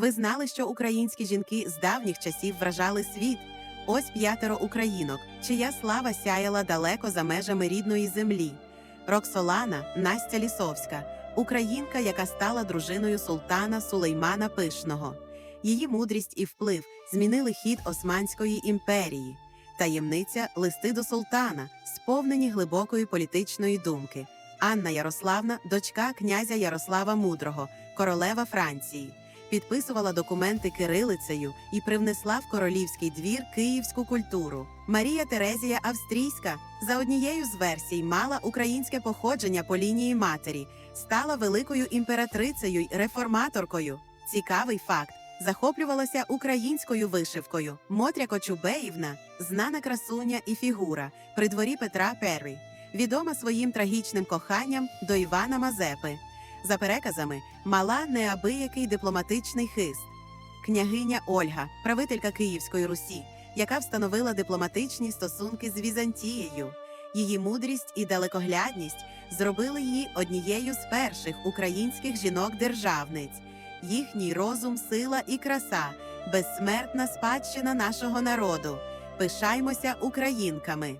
Ви знали, що українські жінки з давніх часів вражали світ? Ось п'ятеро українок, чия слава сяяла далеко за межами рідної землі. Роксолана Настя Лісовська, українка, яка стала дружиною султана Сулеймана Пишного. Її мудрість і вплив змінили хід Османської імперії. Таємниця листи до султана, сповнені глибокої політичної думки. Анна Ярославна, дочка князя Ярослава Мудрого, королева Франції, підписувала документи кирилицею і привнесла в королівський двір київську культуру. Марія Терезія Австрійська, за однією з версій, мала українське походження по лінії матері, стала великою імператрицею й реформаторкою. Цікавий факт. Захоплювалася українською вишивкою. Мотря Кочубеївна, знана красуня і фігура при дворі Петра Перрі, відома своїм трагічним коханням до Івана Мазепи. За переказами, мала неабиякий дипломатичний хист. Княгиня Ольга, правителька Київської Русі, яка встановила дипломатичні стосунки з Візантією. Її мудрість і далекоглядність зробили її однією з перших українських жінок-державниць. Їхній розум, сила і краса безсмертна спадщина нашого народу. Пишаймося українками.